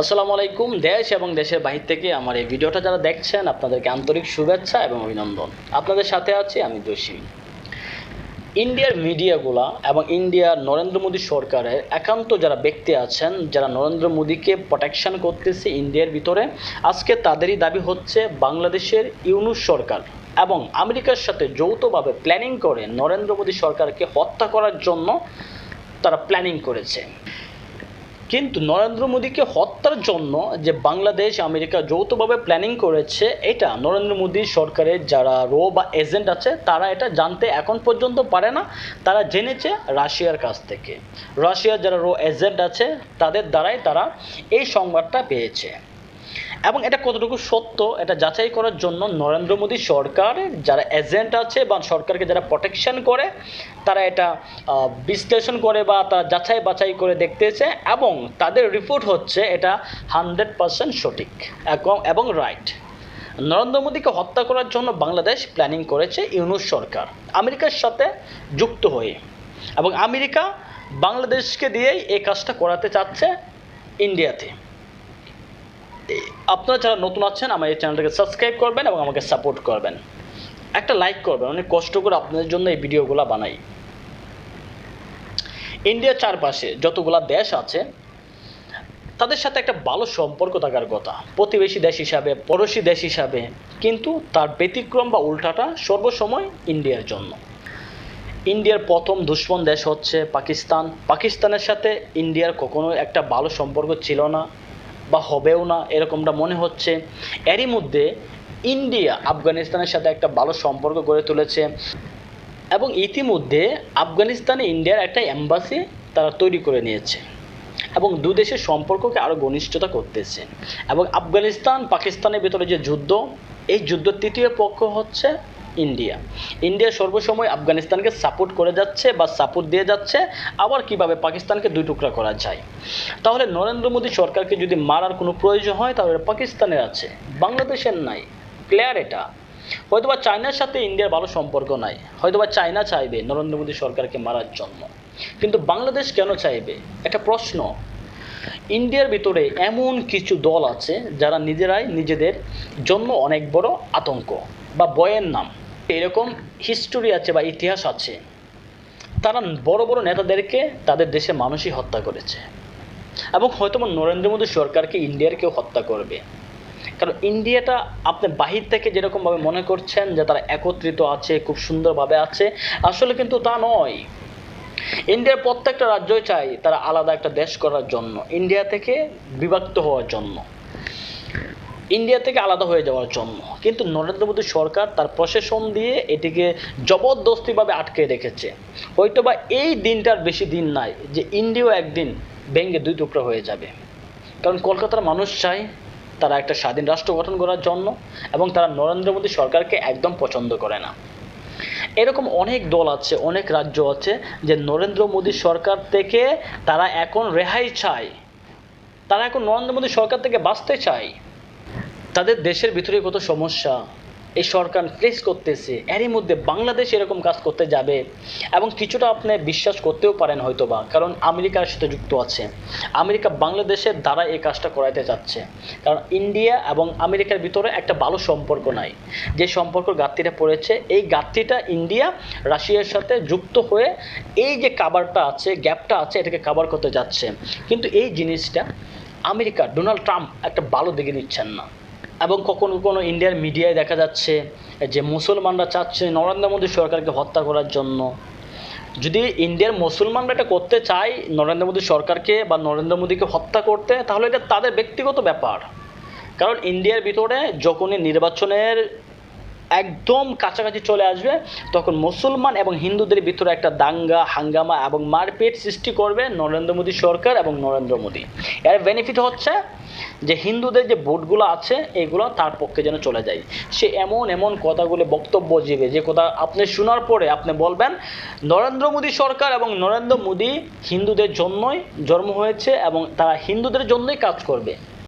আসসালামু আলাইকুম, দেশ এবং দেশের বাহির থেকে আমার এই ভিডিওটা যারা দেখছেন, আপনাদেরকে আন্তরিক শুভেচ্ছা এবং অভিনন্দন। আপনাদের সাথে আছি আমি দোষী। ইন্ডিয়ার মিডিয়াগুলা এবং ইন্ডিয়ার নরেন্দ্র মোদী সরকারের একান্ত যারা ব্যক্তি আছেন, যারা নরেন্দ্র মোদীকে প্রোটেকশন করতেছে ইন্ডিয়ার ভিতরে, আজকে তাদেরই দাবি হচ্ছে বাংলাদেশের ইউনুস সরকার এবং আমেরিকার সাথে যৌথভাবে প্ল্যানিং করে নরেন্দ্র মোদী সরকারকে হত্যা করার জন্য তারা প্ল্যানিং করেছে। কিন্তু নরেন্দ্র মোদীকে হত্যার জন্য যে বাংলাদেশ, আমেরিকা যৌথভাবে প্ল্যানিং করেছে, এটা নরেন্দ্র মোদী সরকারের যারা রো বা এজেন্ট আছে, তারা এটা জানতে এখন পর্যন্ত পারে না। তারা জেনেছে রাশিয়ার কাছ থেকে। রাশিয়ার যারা রো এজেন্ট আছে, তাদের দ্বারাই তারা এই সংবাদটা পেয়েছে। এবং এটা কতটুকু সত্য, এটা যাচাই করার জন্য নরেন্দ্র মোদী সরকার, যারা এজেন্ট আছে বা সরকারকে যারা প্রোটেকশন করে, তারা এটা বিশ্লেষণ করে বা তা যাচাই বাছাই করে দেখতেছে এবং তাদের রিপোর্ট হচ্ছে এটা হান্ড্রেড পার্সেন্ট সঠিক এবং এবং রাইট নরেন্দ্র মোদীকে হত্যা করার জন্য বাংলাদেশ প্ল্যানিং করেছে ইউনুস সরকার, আমেরিকার সাথে যুক্ত হয়ে। এবং আমেরিকা বাংলাদেশকে দিয়েই এই কাজটা করাতে চাচ্ছে ইন্ডিয়াতে। আপনারা যারা নতুন আছেন, আমার এই চ্যানেলটাকে সাবস্ক্রাইব করবেন এবং আমাকে সাপোর্ট করবেন। একটা লাইক করবেন, অনেক কষ্ট করে আপনাদের জন্য এই ভিডিওগুলো বানাই। ইন্ডিয়ার চারপাশে যতগুলা দেশ আছে, তাদের সাথে একটা ভালো সম্পর্ক থাকার কথা। প্রতিবেশী দেশ হিসাবে, পড়োশী দেশ হিসাবে, কিন্তু তার ব্যতিক্রম বা উল্টাটা সর্বসময় ইন্ডিয়ার জন্য। ইন্ডিয়ার প্রথম দুশ্মন দেশ হচ্ছে পাকিস্তান। পাকিস্তানের সাথে ইন্ডিয়ার কখনো একটা ভালো সম্পর্ক ছিল না। বা হবেও না, এরকমটা মনে হচ্ছে। এরই মধ্যে ইন্ডিয়া আফগানিস্তানের সাথে একটা ভালো সম্পর্ক গড়ে তুলেছে এবং ইতিমধ্যে আফগানিস্তানে ইন্ডিয়ার একটা এম্বাসি তারা তৈরি করে নিয়েছে এবং দু দেশের সম্পর্ককে আরও ঘনিষ্ঠতা করতেছে। এবং আফগানিস্তান পাকিস্তানের ভিতরে যে যুদ্ধ, এই যুদ্ধ তৃতীয় পক্ষ হচ্ছে ইন্ডিয়া। ইন্ডিয়া সর্বসময় আফগানিস্তানকে সাপোর্ট করে যাচ্ছে বা সাপোর্ট দিয়ে যাচ্ছে, আবার কীভাবে পাকিস্তানকে দুই টুকরা করা যায়? তাহলে নরেন্দ্র মোদী সরকারকে যদি মারার কোনো প্রয়োজন হয়, তাহলে পাকিস্তানের আছে, বাংলাদেশের নাই ক্লিয়ার এটা। হয়তোবা চায়নার সাথে ইন্ডিয়ার ভালো সম্পর্ক নাই, হয়তোবা চায়না চাইবে নরেন্দ্র মোদী সরকারকে মারার জন্য। কিন্তু বাংলাদেশ কেন চাইবে? একটা প্রশ্ন। ইন্ডিয়ার ভিতরে এমন কিছু দল আছে যারা নিজেরাই নিজেদের জন্য অনেক বড় আতঙ্ক বা বয়ের নাম। এরকম হিস্টোরি আছে বা ইতিহাস আছে, তারা বড় বড় নেতাদেরকে তাদের দেশে মানুষই হত্যা করেছে। এবং হয়তো নরেন্দ্র মোদী সরকারকে ইন্ডিয়ার কেউ হত্যা করবে। কারণ ইন্ডিয়াটা আপনি বাহির থেকে যেরকমভাবে মনে করছেন যে তারা একত্রিত আছে, খুব সুন্দরভাবে আছে, আসলে কিন্তু তা নয়। ইন্ডিয়ার প্রত্যেকটা রাজ্যই চাই তারা আলাদা একটা দেশ করার জন্য, ইন্ডিয়া থেকে বিভক্ত হওয়ার জন্য। ইন্ডিয়া থেকে আলাদা হয়ে যাওয়ার জন্য। কিন্তু নরেন্দ্র মোদী সরকার তার প্রশাসন দিয়ে এটিকে জবরদস্তিভাবে আটকে রেখেছে। হয়তো বা এই দিনটার বেশি দিন নাই যে ইন্ডিয়াও একদিন ভেঙে দুই টুকরো হয়ে যাবে। কারণ কলকাতার মানুষ চায় তারা একটা স্বাধীন রাষ্ট্র গঠন করার জন্য এবং তারা নরেন্দ্র মোদী সরকারকে একদম পছন্দ করে না। এরকম অনেক দল আছে, অনেক রাজ্য আছে যে নরেন্দ্র মোদী সরকার থেকে তারা এখন রেহাই চায়। তারা এখন নরেন্দ্র মোদী সরকার থেকে বাঁচতে চায়। তাদের দেশের ভিতরে কত সমস্যা? এই সরকার ফেস করতেছে। এরই মধ্যে বাংলাদেশ এরকম কাজ করতে যাবে এবং কিছুটা আপনি বিশ্বাস করতেও পারেন হয়তো বা কারণ আমেরিকার সাথে যুক্ত আছে। আমেরিকা বাংলাদেশের দ্বারা এই কাজটা করাইতে চাচ্ছে। কারণ ইন্ডিয়া এবং আমেরিকার ভিতরে একটা ভালো সম্পর্ক নাই। যে সম্পর্ক ঘাটতিটা পড়েছে, এই ঘাটতিটা ইন্ডিয়া, রাশিয়ার সাথে যুক্ত হয়ে এই যে কাবারটা আছে গ্যাপটা আছে, এটাকে কাভার করতে যাচ্ছে। কিন্তু এই জিনিসটা আমেরিকা ডোনাল্ড ট্রাম্প একটা ভালো দিকে নিচ্ছেন না। এবং কখনো কখনো ইন্ডিয়ার মিডিয়ায় দেখা যাচ্ছে যে মুসলমানরা চাচ্ছে নরেন্দ্র মোদী সরকারকে হত্যা করার জন্য। যদি ইন্ডিয়ার মুসলমানরা এটা করতে চায়, নরেন্দ্র মোদী সরকারকে বা নরেন্দ্র মোদীকে হত্যা করতে, তাহলে এটা তাদের ব্যক্তিগত ব্যাপার। কারণ ইন্ডিয়ার ভিতরে যখনই নির্বাচনের একদম কাছাকাছি চলে আসবে, তখন মুসলমান এবং হিন্দুদের ভিতরে একটা দাঙ্গা, হাঙ্গামা এবং মারপিট সৃষ্টি করবে নরেন্দ্র মোদী সরকার এবং নরেন্দ্র মোদী। এর বেনিফিট হচ্ছে যে হিন্দুদের যে ভোটগুলো আছে, এগুলো তার পক্ষে যেন চলে যায়। সে এমন এমন কথাগুলো বক্তব্য দিবে যে কথা আপনি শোনার পরে আপনি বলবেন, নরেন্দ্র মোদী সরকার এবং নরেন্দ্র মোদী হিন্দুদের জন্যই জন্ম হয়েছে এবং তারা হিন্দুদের জন্যই কাজ করবে।